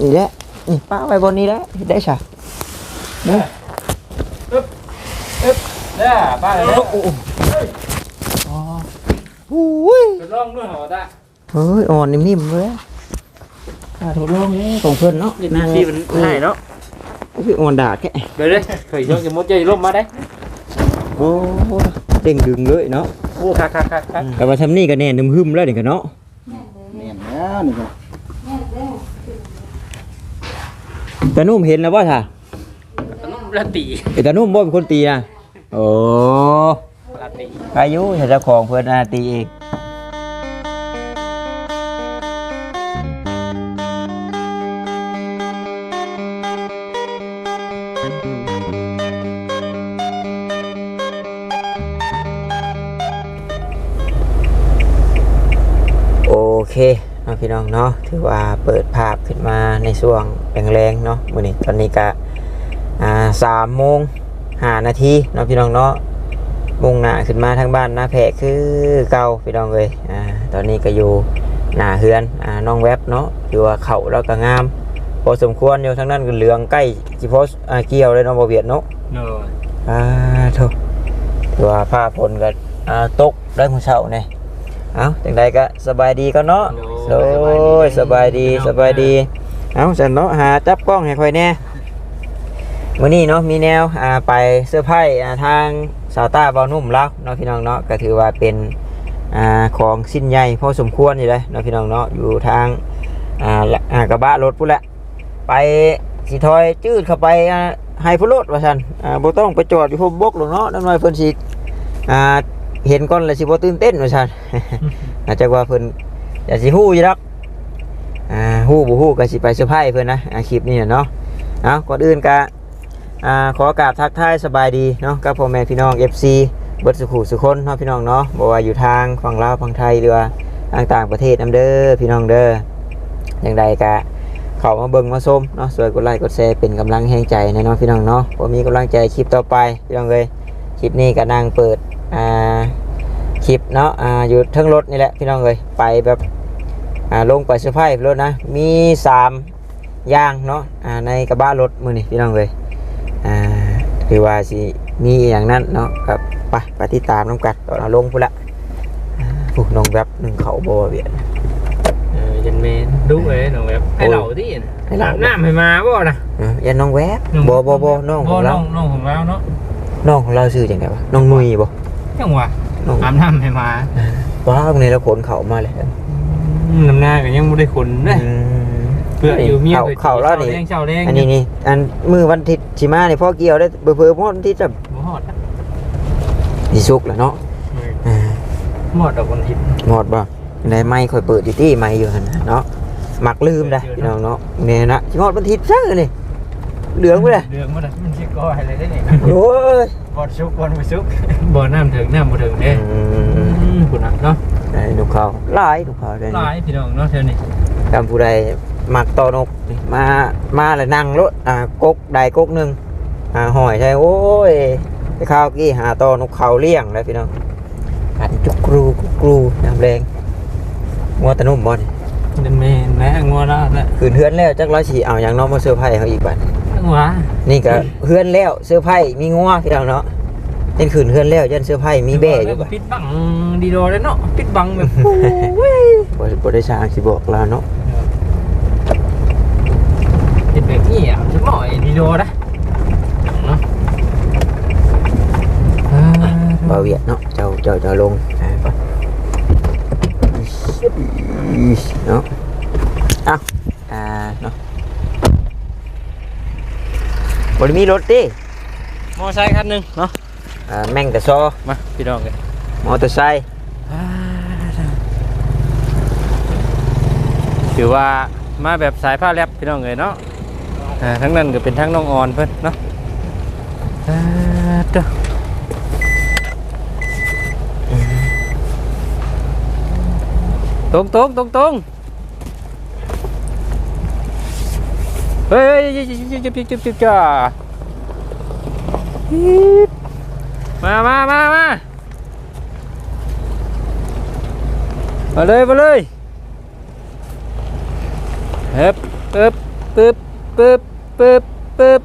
นี่แหละนี่ป้าไว้บนนี้แล้วได้ใช่เด้อป้าเลยโอ้โหทดลองด้วยเหรอตาเฮ้ยอ่อนนิ่มๆเลยอ่าทดลองเลยของเพื่อนเนาะหน้าที่มันง่ายเนาะคืออ่อนดาดแค่เดี๋ยวเลยเคยยกจะมุดใจล่มมาได้โอ้เด้งดึงเลยเนาะโอ้คักคักคักคักแต่ว่าทำนี่ก็แน่นึมหึมแล้วเด็กกันเนาะแม่นแล้วนี่ก็ แต่นุ่มเห็นแล้วว่าท่าละตีแต่นุ่มบ่เป็นคนตีนะโอ้ละตีอายุเจ้าของเพื่อนอาตีเองโอเคเนาะพี่น้องเนาะถือว่าเปิดภาพขึ้น มาในช่วงแรงๆเนาะมื้อนี้ตอนนี้ก็อ่าสามโมงห้านาทีเนาะพี่น้องเนาะมุ่งหน้าขึ้นมาทางบ้านนาแพะคือเก่าพี่น้องเลยอ่าตอนนี้ก็อยู่หน้าเฮือนอ่าน้องแวบเนาะอยู่ว่าเขาแล้วก็งาม พอสมควรอยู่ทางนั้นก็เหลืองใกล้จิโพสอ่าเกี่ยวเลยเน้องบเวียดเนาะเนาะอ่าโถถือว่าผ้าฝนก็อ่าตกได้มื้อเช้าเนี่ยเอาจังใดก็สบายดีก็เนาะ โอ้ยสบายดีสบายดี เอาสันเนาะหาจับกล้องให้ค่อยแน่มื้อนี้เนาะมีแนวอ่าไปเสื้อร์ไผ่อ่าทางสาวต้าเบานุ่มแล้วเนาะพี่น้องเนาะก็ถือว่าเป็นอ่าของสิ้นใหญ่พอสมควรอยู่เลยเนาะพี่น้องเนาะอยู่ทางอ่าละอ่ากระบะรถพุ่นแหละไปสีทอยจืดเข้าไปอ่าให้พุรถว่าซั่นอ่าบ่ต้องไปจอดอยู่พมบกหรอกเนาะนั่นหน่อยเพิ่นสิอ่าเห็นก่อนแล้วสิบ่ตื่นเต้นว่าซั่นอาจจะว่าเพิ่น อย่าสิฮู้อยู่ดอกอ่าฮู้บ่ฮู้ก็สิไปเซอร์ไพรส์เพิ่นนะอ่าคลิปนี้น่ะเนาะเอาก่อนอื่นก็อ่าขอกราบทักทายสบายดีเนาะกับพ่อแม่พี่น้อง FC เบิดสุขุสุคนเนาะพี่น้องเนาะบ่ว่าอยู่ทางฝั่งลาวฝั่งไทยหรือว่างต่างประเทศนํเด้อพี่น้องเด้ออย่างใดก็เข้ามาเบิ่งมาชมเนาะสวยกดไลค์กดแชร์เป็นกำลังแห่งใจแน่นาะพี่น้องเนาะบ่มีกำลังใจคลิปต่อไปพี่น้องเอ้ยคลิปนี้ก็นั่งเปิดอ่า คลิปเนาะอ่าอยู่เทั้งรถนี่แหละพี่น้องเลยไปแบบอ่าลงไปเซอร์ไพรส์รถนะมีสามอย่างเนาะอ่าในกระบะรถมือนี่พี่น้องเลยอ่าคือว่าสิมีอย่างนั้นเนาะกับไปไปที่ตามน้ำกัดตอนเอาลงพุ่นละอ่าผู้น้องแบบหนึ่งเขาโบเวียนเออยันเมนดูเอ้ยน้องแบบให้เหล่าที่ให้เหล่าน้ำให้มาบ่นะอ่าอย่าน้องแวบโบโบโบน้องของเราน้องของเราเนาะน้องของเราชื่อจังไงวะน้องนุยบ่จังหวะน้ องอาบน้ำให้มาว้าวในเราขนเขามาเลยน้ำหน้าก็ยังไม่ได้ขนเลยอืมเพื่ออยู่เมียเขาเขาแล้วนี่แรงเช้าแรงอันนี้นี่อันมือวันอาทิตย์ชิมาเนี่ยพ่อเกี่ยวได้เบอร์เบอร์พ่อวันอาทิตย์จะบ่ฮอดนะดีสุกแหล้วเนาะอ่าหมดดอกวันทิพย์หมดบ่ในไม้คอยเปิดอยู่ที่ไม้อยู่หั่นน่ะเนาะหมักลืมได้พี่น้องเนาะเนี่ยนะชิมอดวันอาทิตย์ซะนี่เหลืองไปเลยเดืองมาเลยมันสิก้อยอะไรได้นี่โอ้ยบ อดชุกบอดไปชุกบ่อน้ำถึงน้ำบ่ถึงเด้อืมคุณน่ะเนาะไอ้นกเขาหลายนกเขาได้หลายพี่น้องเนาะเท่านี้กำผู้ใดหมักต่อนกนี่มามาแล้วนั่งรถอ่ากกใดกกหนึ่งอ่าหอยใช่โอ้ยไปข้าวกี้หาต่อนกเขาเลี้ยงแล้วพี่น้องอันจุกกรูกุกกรูน้ำแรงงัวตะนุ่มบ่นเดินเมนแม่งัวแล้วนะคืนเฮือนแล้วจักร้อยสีเอาอย่างน้องมาเซอร์ไพรส์เขาอีกบัด งัวนี่ก็เฮือนแล้วเซอร์ไพรส์มีงัวพี่น้องเนาะเป็นคืนเฮือนแล้วยันเซอร์ไพรส์มีแบ่อยู่บัดปิดบังดีโดเลยเนาะปิดบังแบบบ่บ่ได้ช่างสิบอกแล้วเนาะเป็นแบบนี้อะจะหน่อยดีโดนะเนาะบ่เวียดเนาะเจ้าเจ้าเจ้าลงอ่าไปเนาะเอ้าอ่าเนาะ บ่ได้มีรถติมอไซค์คันหนึ่งเนาะอ่าแม่งแต่ซอมาพี่น้องกันมอเตอร์ไซค์ถือว่ามาแบบสายผ้าแลบพี่น้องเลยเนาะอ่าทั้งนั้นก็เป็นทั้งน้องออนเพิ่นเนาะอ่าเด้อตรงตรงตรงตรง เฮ้ยจิ๊บจิ๊บจิ๊บจิ๊บจิ๊บจิ๊บจ้ามามามามามาเลยมาเลยเฮ้บเฮ้บปึ๊บปึ๊บปึ๊บปึ๊บ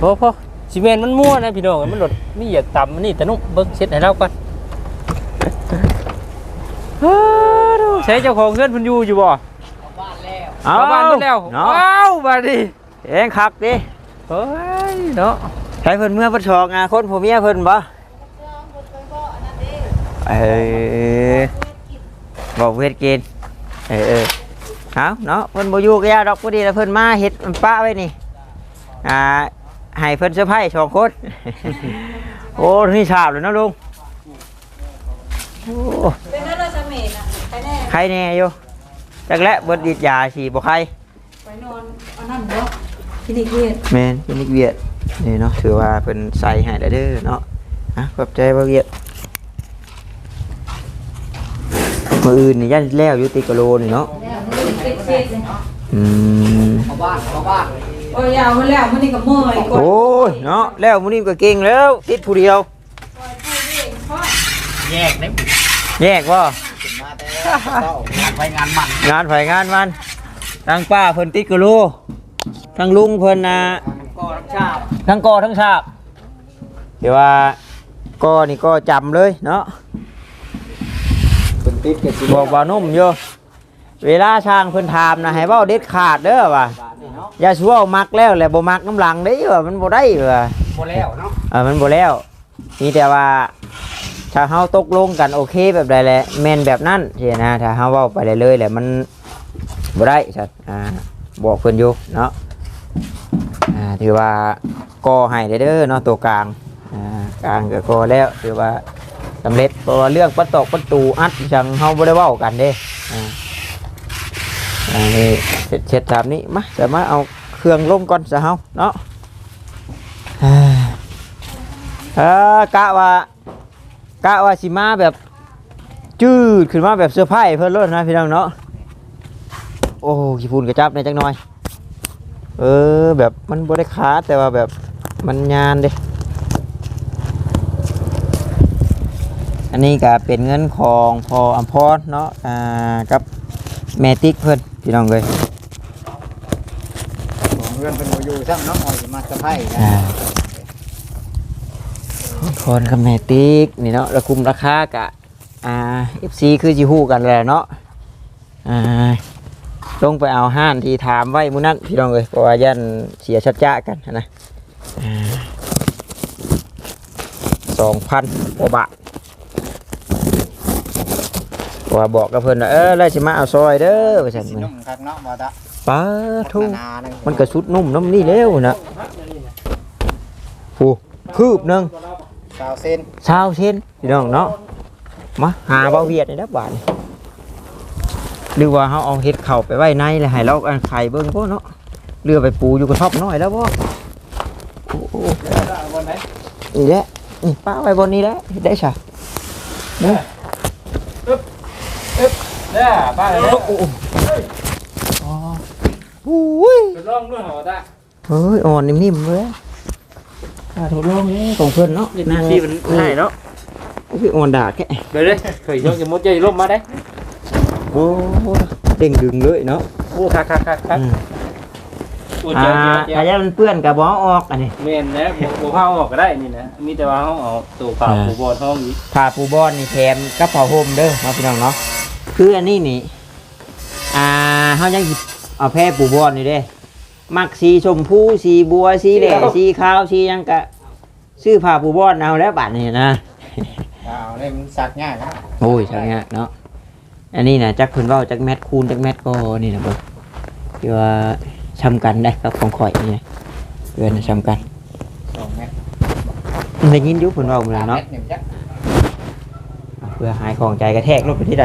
พอพอซีเมนต์มันมั่วนะพี่น้องมันหลดนี่อย่าต่ำมันนี่แต่นุ่มเบิ้งเช็ดให้เราก่อนใช้เจ้าของเพื่อนพันยูอยู่บ่ เอาเข้าบ้านหมดแล้วเนาะว้าวบ้านดิเองคักดิเฮ้ยเนาะใช้เพิ่นเมื่อเพิ่นชอกงาคนผัวเมียเพิ่นบ่เออบอกเวทกินเออเออเอาเนาะเพิ่นบ่อยู่ก็ยาดอกพอดีแล้วเพิ่นมาเฮ็ดมันป้าไว้นี่อ่าให้เพิ่นเซอร์ไพรส์สองคนโอ้นี่ฉาบเลยเนาะลุงโอ้เป็นอะไรสมัยน่ะไปแน่ใครแน่อยู่ จักและเบิดดีดยาฉีบ่ใครไปนอนเอานั่นบ่คลินิกเวชแมนเป็นนิกเวียดนี่เนาะถือว่าเป็นใส่ให้แล้วเด้อเนาะอะขอบใจบ่าเวียดมืออื่นนี่ยันแล้วอยู่ติกะโลนี่เนาะแล้วมันเก็บเช็ดเลยอืมเข้าบ้านเข้าบ้านโอ้ยเอามาแล้วมันนี่ก็เมื่อยกดโอ้ยเนาะแล้วมื้อนี้ก็เก่งแล้ว ติดผู้เดียวแยกได้แยกบ่ ขึ้นมาแต่เช้างานไปงานมันงานไผงานมันทางป้าเพิ่นติดกะโลทางลุงเพิ่นน่ะก็รับชาบทั้งกอทั้งฉาบเดี๋ยวว่ากอนี่ก็จำเลยเนาะเป็นติดกับสิบอกว่านุ่มอยู่เวลาช่างเพิ่นถามนะให้เว้าเด็ดขาดเด้อว่าบาทนี่เนาะอย่าชัวเอามักแล้วแหละบ่มักน้ำหลังเด้อว่ามันบ่ได้ว่าบ่แล้วเนาะเออมันบ่แล้วมีแต่ว่า ถ้าเฮาตกลงกันโอเคแบบใดแหละแม่นแบบนั้นสินะถ้าเฮาเว้าไปเรื่อยๆแหละมันบ่ได้ซั่นอ่าบอกเพิ่นอยู่เนาะอ่าถือว่าก่อให้ได้เด้อเนาะตัวกลางอ่ากลางก็ก่อแล้วถือว่าสำเร็จเพราะว่าเรื่องประตอกประตูอัดจังเฮาบ่ได้เว้ากันเด้อ่าอันนี้เสร็จเสร็จตามนี้มาจะมาเอาเครื่องลงก่อนซะเฮาเนาะอ่ากะว่า กะว่าสิมาแบบจืดขึ้นมาแบบเสื้อผ้าเพิ่นรถนะพี่น้องเนาะโอ้ขี้ฝุ่นกระจับในอยจักหน่อย เออแบบมันบ่ได้ขาดแต่ว่าแบบมันยานเด้อันนี้ก็เป็นเงินของพออัมพรเนาะอ่ากับแมติ๊กเพิ่นพี่น้องเลยของเพื่อนเป็นบ่อยู่ซ้ํเนาะเอาสิมาสะไพรกันอ่าคอนกับแมติกนี่เนาะระคุมราคากะอ่า FC คือจิฮู้กันแหละเนาะอ่าต้องไปเอาห้านที่ถามไว้มื้อนั้นพี่น้องเอ้ยเพราะว่ายันเสียชัดจ้ากันนะสองพันกว่าบาทเพราะว่าบอกกับเพิ่นว่าเออแล้วสิมาเอาซอยเด้อว่าซั่นสิมื้อนุ่นี้มคักเนาะบ่ตะป้าทุ่งนาหงมันก็สุดนุ่มน้ำนี่แล้วนะผู้คืบหนึง สาวเส้นชาวเช่นพี่น้องเนาะมาหาเบาเวียดในดับบาทนี่หรือว่าเขาเอาเห็ดเข่าไปไว้ในเลยให้เราอันไข่เบิ้งพ่เนาะเรือไปปูอยู่กระทอบน้อยแล้วพ่โอ้โหนี่แหละนี่ป้าไว้บนนี้แล้วเฮ็ดได้ใช่เนี่ยเด้อบ้านเลยโอ้โหอ๋ออุ้ยทดลองด้วยเหรอตาเฮ้ยอ่อนนิ่มๆเลย อ่าทดลองนี่ของเพื่อนเนาะนี่ที่มันให้เนาะพี่อ่อนดาแค่เดี๋ยวเลยเคยยกจะมุดใจร่มมาได้โอ้เด้งดึงเลยเนาะโอ้คักคักคักคักอืมโอ้อ่าเจ้าเจ้าอาเจ้าจจะมันเปื้อนกับบ่ออกอันนี้เมนนะผมผ้าออกก็ได้นี่นะมีแต่ว่าเขาเอาตัวเปล่าอ่าผูบอลห้องอีกผ้าปูบอนนี่แถมกับผ้าห่มเด้อมาพี่น้องเนาะคืออันนี้นี่ อ่าเฮายังสิเอาแพร่ปูบอนนี่เด้ มักสีชมพูสีบัวสีแดงสีขาวสีหยังกะซื้อผ้าปูบอนเอาแล้วบัดนี้นะ เอาเนี่ยมันสักง่ายเนาะโอ้ยช่างยากเนาะ อันนี้นะจักเพิ่นเว้าจักแมทคูณจักแมทก็นี่นะเบิ่งที่ว่าชำกันได้ครับของข่อยนี่นะเพื่อนนะชำกันสองเมตรได้ยินอยู่เพิ่นเว้ามื้อนั้นเนาะเนาะเมตรหนึ่งจักเพื่อหายของใจกระแทกรถไปที่ใด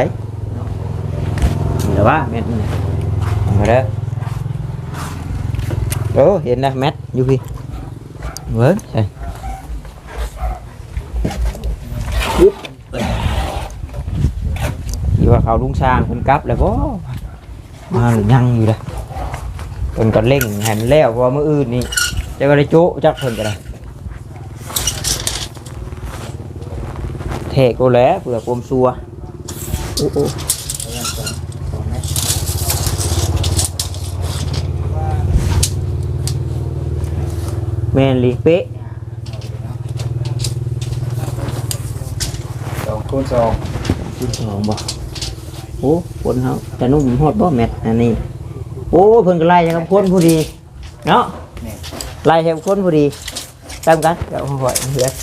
นี่แหละว่าแมทนี่นะเอามาเด้อ โอ้เห็นนะแมทอยู่พี่เว้ยใช่ปึ๊บอยู่ว่าเขาลุงช้างเพิ่นกลับแล้วบ่มาหรือยังอยู่เด้อเพิ่นก็เร่งให้มันแล้วเพราะว่ามืออื่นนี่จะก็ได้โจ๊ะจักเพิ่นก็ได้เทกูแล้วเผื่อความซัวโอ้โอ้ สองเมตร แม่นลีเป๊ะสองคูณสองคุณสองบ่โอ้ฝนเขาจะนุ่มฮอดบ่แมทอันนี้โอ้เพิ่นก็ไล่กับคนผู้ดีเนาะนี่ไล่ให้กับคนผู้ดีตามกันเดี๋ยวหอยเหือด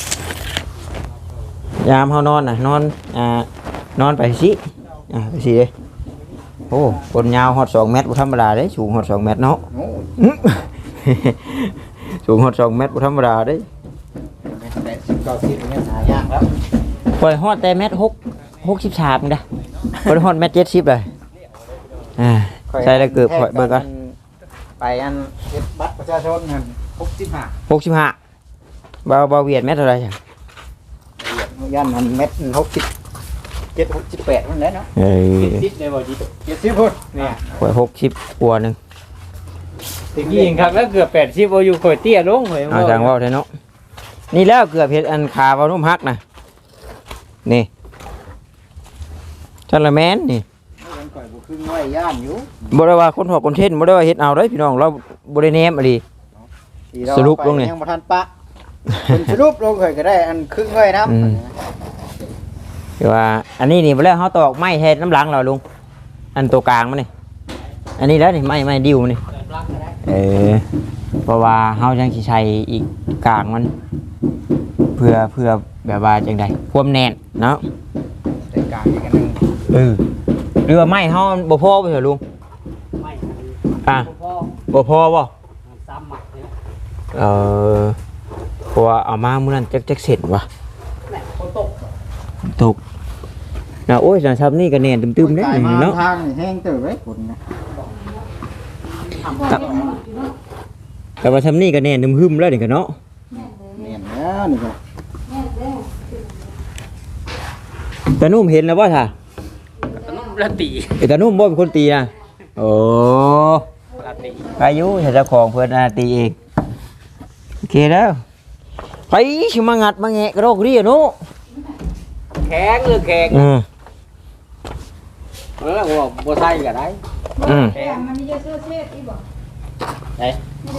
ยามเฮานอนน่ะนอนอ่านอนไปสิอ่าไปสิเด้โอ้คนยาวฮอด2เมตรบ่ธรรมดาเด้สูงฮอด2เมตรเนาะ โอ้ยอื้อสูงฮอด2เมตรบ่ธรรมดาเด้แปดสิบเก้าสิบเนี่ยหายากแล้วปล่อยฮอดแต่เมตรหกหกสิบสามนะปล่อยฮอดเมตรเจ็ดสิบเลยอ่าใช่แล้วเกือบปล่อยเบิกกันไปอันเก็บบัตรประชาชนนั่นหกสิบห้าหกสิบห้าเบาเบาเวียดเมตรเท่าไหรจ้ะยันมันเม็ดหกสิบเจ็ดหกสิบแปดมันแล้วเนาะเอ้ยติดเลยบ่จิตเจ็ดสิบพุ่นเนี่ยปล่อยหกสิบกว่าหนึ่ง ตะกี้เองครับแล้วเกือบ80บ่อยู่ข่อยเตี้ยลงเลยเอาจังเว่าเถอะเนาะนี่แล้วเกือบเห็ดอันขาเบานุ่มฮักนะนี่ชันละแมนนี่มันก่อยบุคือง่อยย่านอยู่บ่ได้ว่าคนหอกคนเท่นบ่ได้ว่าเฮ็ดเอาได้พี่น้องเราบ่ได้แนมอะไรที่เราสรุปลงนี่ไปยังบ่ทันปะเป็นสรุปลงเคยก็ได้ อันครึ่งง่อยนะอืมคือว่า อันนี้นี่บ่แล้วเฮาตอกไม้แทนน้ำหลังเราลุงอันตัวกลางมันนี่อันนี้แล้วนี่ไม้ไม้ดิวนี่ เออเพราะว่าเฮาจังสิใช้อีกกลางมัน เพื่อเพื่อแบบว่าจังไดความแน่นเนาะแต่กลางอีกอันหนึงเออหรือว่าไม้เฮาบ่พอบ่เหรอลุง ไม่อะ พ่อบ่พอบ่ซ้ำหมักเนี่ยเออเพราะว่าเอามามื้อนั้นจักจักเสร็จว่ะคนตกตกนะโอ้ยจังซับนี่ก็แน่นตึมๆเด้กายมาเนาะ ทางนี่แห้งเติบไว้ฝนนะ ครับแต่ว่าซับนี่ก็แน่นหึมๆแล้วนี่ก็เนาะเนียนแล้วนี่ก็ตานุ่มเห็นแล้วบ่ท่าละตีไอ้ตานุ่มบ่เป็นคนตีนะโอ้ละตีอายุเจ้าของเพิ่นน่ะตีเองโอเคแล้วไปสิมางัดมาแงะกระโดกเรียเนาะแข็งหรือแข็งอืม แล้วว่าบ่ใส่ก็ได้อืมแต่มันไม่ใช่เสื้อเช็ดอีบอกไหนไม่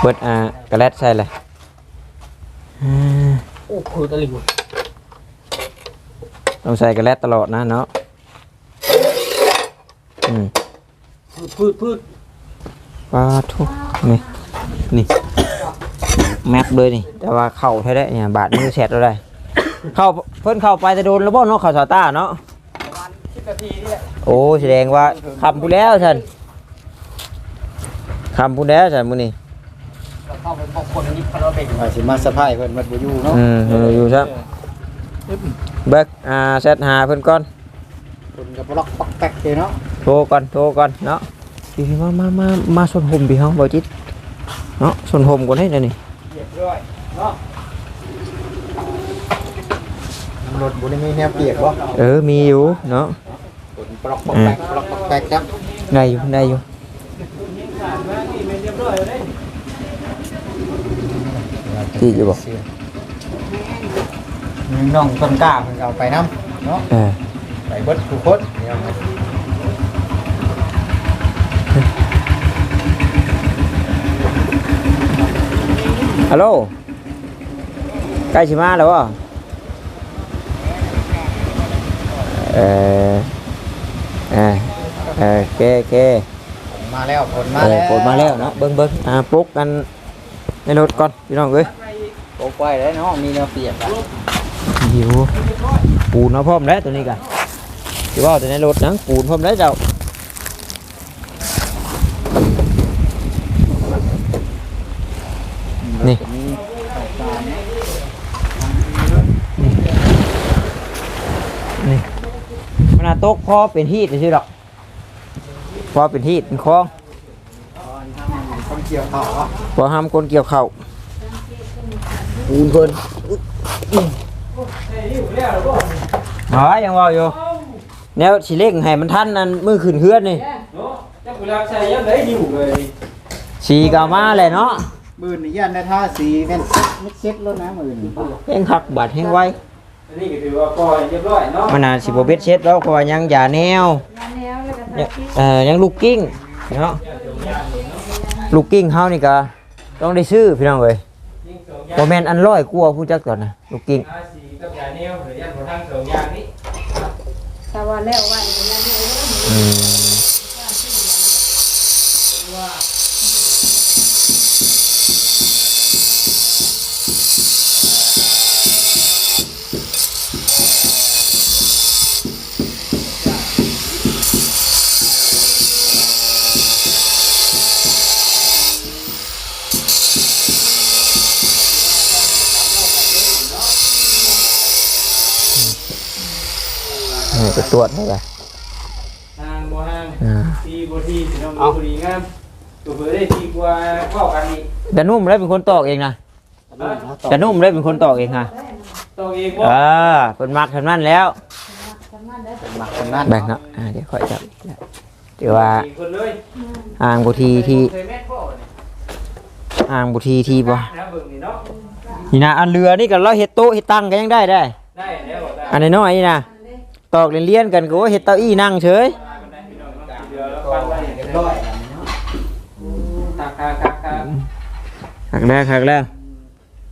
เดี๋ยวเราเบิ่งไม่ได้ดูอะเอ๊ะใส่เลยนะแล้วตัดให้เขาดิปาดเดียวโอ้ยลืมอันนี้เนาะคมบ่แฮงทำเขาดอกเดียวมันตกว่ะฮะเออเนาะเอ้าพูดเลยไม่กระแลดนะเบิดอ่ากระแลดใส่เลยอืมโอ้พูดอะไรอยู่ต้องใส่กระแลดตลอดนะเนาะอืมพูดพูดพูดปลาทุกนี่นี่แม็กเลยนี่ แต่ว่าเข้าใช่ได้เนี่ยบาดมือแฉดแล้วได้ เข้าเพิ่นเข้าไปแต่โดนแล้วบ่เนาะเข้าสาต้าเนาะสิบนาทีนี่แหละโอ้แสดงว่าคำพูดแล้วฉันคำพูดแล้วฉันมื้อนี้ คนนี้คาราเบะว่าสิมาสะพายเพิ่นมัดบ่อยู่เนาะอืมเอออยู่ครับเบิกอ่าเซตหาเพิ่นก่อนเพิ่นก็ปลอกปักแป๊กเลยเนาะโทรก่อนโทรก่อนเนาะพี่มามามามาสนห่มพี่เฮาบ่จิตเนาะสนห่มก่อนให้เดี๋ยวนี้เรียบร้อยเนาะรถบ่ได้มีแนวเปียกบ่เออมีอยู่เนาะเพิ่นปลอกปักแป๊กปลอกปักแป๊กครับได้อยู่ได้อยู่ ที่อยู่บ่น้องต้นกล้าเพิ่นก็เอาไปนํเนาะเออไปเบิดทุกคนเนี่ยฮัลโหลใกล้สิมาแล้วบ่เออเออเออโอเคโอเคมาแล้วผลมาเออแล้วผลมาแล้วเนาะเบิ่งเบิ่งอ่าปลุกกัน ในรถก่อนพี่น้องเอ้ยโอ้ไว้แล้วเนาะมีแนวเปียกอะหิวปูนเอาพร้อมแล้วตัวนี้กันที่ว่าตัวในรถนังปูนพร้อมแล้วเจ้านี่มีข้าวสารนี่มันน่ะตกพอเป็นฮีดใช่หรอกพอเป็นฮีดเป็นคลองคน เกี่ยวข้าวอะพอห้ามคนเกี่ยวข้าวปูนเพิ่นอ๋อยังว่าอยู่แนวสิเล่งให้มันทันนั่นมือขึ้นเฮือนนี่เนาะจักเวลาใช้ยังได้อยู่เลยสีกามาเลยเนาะมื่นนี่ย่านในท่าสีแม่นมิดเซ็ตแล้วนะมื่นแห้งคักบาดแห้งไว้อันนี้ก็ถือว่าก่อยเรียบร้อยเนาะมันน่าสิบ่เบ็ดเช็ดแล้วเพราะว่ายังยาแนวงานแนวแล้วก็ยัทางคิดเอ่อยังลูกกิ้งเนาะ ลูกกิ้งเฮานี่ก็ต้องได้ซื้อพี่น้องเอ้ยยิ่งสองอย่าบ่งแม่นอันร้อยกว่าผู้จักก่อนนะลูกกิ้งอาสีกับยาแนวหรือยาของทางสองอย่างนี้แต่ว่าแล้วว่าอีกงานแน ไปตรวจได้เลยทางบ่ห้างอ่าทีบ่ทีสิน้องมีบุรีงามตัวเบอร์ได้ทีกว่าเข้ากันนี่แต่นุ่มได้เป็นคนตอกเองนะแต่นุ่มได้เป็นคนตอกเองค่ะต้องเองบ่อ่าเพิ่นมักทำนั้นแล้วทำงานได้หมักคนนั้นแบ่งเนาะอ่าเดี๋ยวค่อยจับเดี๋ยวว่าเองคนเลยอ่างบุทีที่เคยแม่นบ่เนี่ยอ่างบุทีที่บ่นะเบิ่งนี่เนาะนี่นะอันเรือนี่ก็เราเฮ็ดโต๊ะเฮ็ดตั้งก็ยังได้ได้ได้แล้วบ่ได้อันน้อยๆนี่นะ ตอกเลียนๆกันก็ว่าเฮ็ดเก้าอี้นั่งเฉยเดี๋ยวเราฟังไว้เรียบร้อยตาคาคาคาหักแล้วหักแล้ว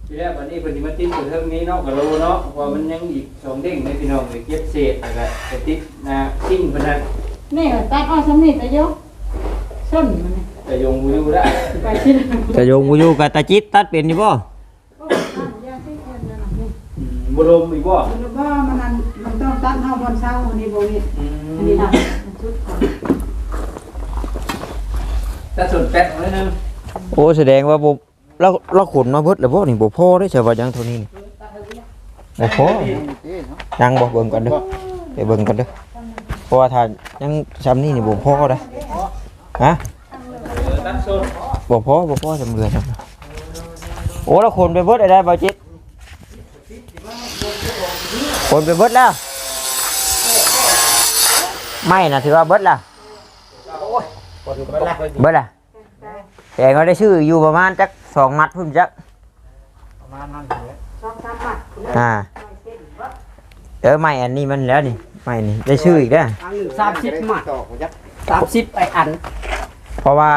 ทีแรกวันนี้เพิ่นสิมาติดอยู่เทิงนี้เนาะก็รู้เนาะว่ามันยังอีกสองเด้งในพี่น้องเลยเก็บเศษแล้วก็ไปติดนะซิ่งเพิ่นน่ะนี่ตัดอ้อสำนิดแต่ยกส้นมันแต่ยงบ่อยู่ได้ไปที่ไหนจะโยงกูอยู่กับตาจิตตัดเป็นอยู่บ่ยาที่เงินนั่นนี่อืมบ่ลมอีกบ่ มันว่ามันนั่นมัน ต้องตัดเฮาบนเช้าอันนี้บ่นี่อันนี้นะชุดก่อนถ้าสนแป๊ดเอาไว้นึงโอ้แสดงว่าบ่เราเราขนมาเบิดแล้วบ่นี่บ่พอได้ใช่ว่ายังเท่านี้นี่บ่พอยังบ่เบิ่งกันเด้อไปเบิ่งกันเด้อเพราะว่าถ้ายังซ้ำนี่นี่บ่พอเด้ฮะเออตัดสนบ่พอบ่พอสำเรือครับโอ้แล้วคนไปเบิดได้ได้บ่จิตคนไปเบิดแล้ว ไม่นะถือว่าเบิดละคนก็ละเบิดละแต่ก็ได้ชื่ออยู่ประมาณจักสองมัดพุ่นจักประมาณนั้นเลยสองสามบาทอ่าเออไม่อันนี้มันแล้วนี่ไม่นี่ได้ชื่ออีกแล้วอันหนึ่งสามสิบหมัดยักสามสิบไออัน เพราะว่า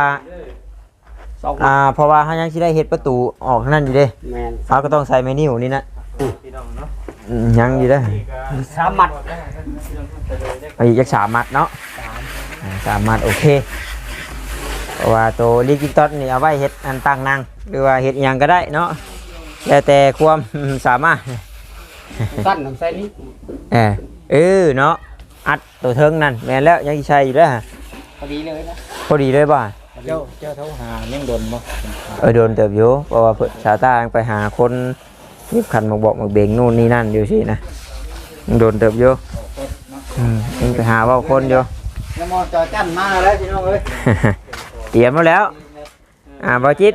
สองอ่าเพราะว่าเขายังสิได้เฮ็ดประตูออกนั่นอยู่เด้แมนเขาก็ต้องใส่เมนูนี่นะพี่น้องเนาะอืม ยังอยู่เด้อสามหมัดเอาอีกจักสามมัดเนาะอ่าสามมัดโอเคเพราะว่าตัวลิกิตอสนี่เอาไว้เฮ็ดอันตั้งนางหรือว่าเฮ็ดอิหยังก็ได้เนาะแล้วแต่ความ สามารถสั้นน้ำใส่นี้เออเออเนาะอัดตัวเทิงนั่นแม่นแล้วยังสิใช้อยู่เด้อพอดีเลยนะพอดีเลยบ่ะเจ้าเจ้าเท่าหายังโดนบ่เออโดนเติบอยู่เพราะว่าเพิ่นชาวตาไปหาคน ยิบขันมาบอกมาเบ่งนู่นนี่นั่นอยู่สินะยังโดนเติบอยู่อืมยังไปหาเว่าคนอยู่แล้วมอจอจันมาแล้วพี่น้องเอ้ยเตรียมมาแล้ว อ่าบ่จิต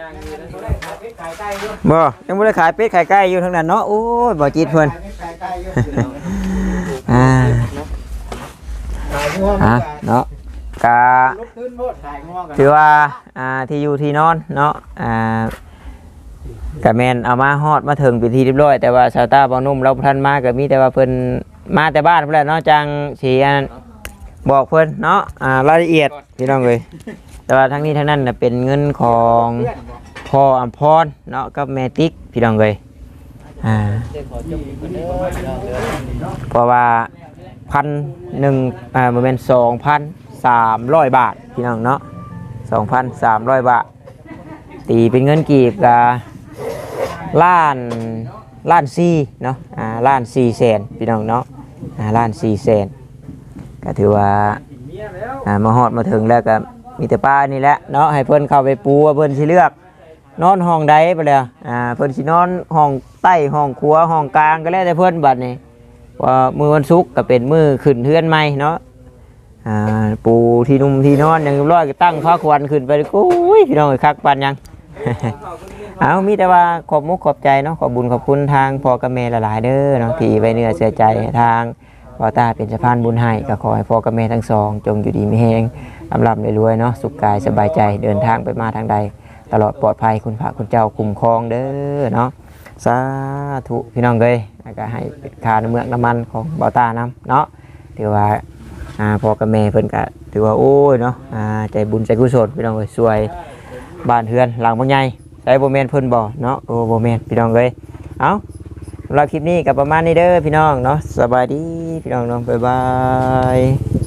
บ่ยังบ่ได้ขายเป็ดขายไก่อยู่ทั้งนั้นเนาะโอ้ยบ่จิตเพิ่นใกล้ๆอยู่อ่าขายงัวอะเนาะกะลุกขึ้นโพดขายงัวกันถือว่าอ่าที่อยู่ที่นอนเนาะอ่า กะแมนเอามาฮอดมาถึงเป็นที่เรียบร้อย แต่ว่าชาวตาบ่นุ่มเราบ่ทันมาก็มีแต่ว่าเพิ่นมาแต่บ้านเพิ่นแหละเนาะจังสิอันบอกเพิ่นเนาะอ่ารายละเอียดพี่น้องเอ้ยแต่ว่าทั้งนี้ทั้งนั้นน่ะเป็นเงินของพ่อนบ่พ่ออัมพรเนาะกับแม่ติ๊กพี่น้องเลยอ่าเดี๋ยวขอจบกันเด้อพี่น้องเพราะว่าพันหนึ่งอ่ามันเป็นสองพันสามร้อยบาทพี่น้องเนาะสองพันสามร้อยบาท ตีเป็นเงินกีบกะ ล้านล้านสี่เนาะอ่าล้านสี่แสนพี่น้องเนาะอ่าล้านสี่แสนก็ถือว่าเมียแล้วอ่ามาฮอดมาถึงแล้วก็มีแต่ป้านี่แหละเนาะให้เพิ่นเข้าไปปูว่าเพิ่นสิเลือก นอนห้องใดไปแล้วอ่าเพิ่นสินอนห้องใต้ห้องครัวห้องกลางก็แล้วแต่เพิ่นบัดนี้ว่ามือวันศุกร์ก็เป็นมือขึ้นเฮือนใหม่เนาะอ่าปูที่นุ่มที่นอนอย่างร้อยก็ตั้งผ้าควันขึ้นไปโอ้ยพี่น้องเอ้ยคักปานยัง เอามีแต่ว่าขอบมุกขอบใจเนาะขอบบุญขอบคุณทางพ่อกับแม่หลายๆเด้อเนาะที่ไว้เนื้อเสียใจทางบอตาเป็นสะพานบุญให้ก็ขอให้พ่อกับแม่ทั้งสอง จงอยู่ดีไม่แห้งลำลำรวยๆเนาะสุขกายสบายใจเดินทางไปมาทางใด ตลอดปลอดภัยคุณพระคุณเจ้าคุ้มครองเด้อเนาะสาธุพี่น้องเลยแล้วก็ให้เป็นคาน้ำเมืองน้ำมันของบอตานํเนาะถือว่าอ่าพ่อกับแม่เพิ่นก็ถือว่าโอ้ยเนาะอ่าใจบุญใจกุศลพี่น้องเอ้ยสวย บ้านเฮือนหลังบ่ใหญ่ใส่บ่แมนเพิ่นบ่เนาะโอ้บ่แมนพี่น้องเลยเอ้าสำหรับคลิปนี้กับประมาณนี้เด้อพี่น้องเนาะสบายดีพี่น้องเนาะบ๊ายบาย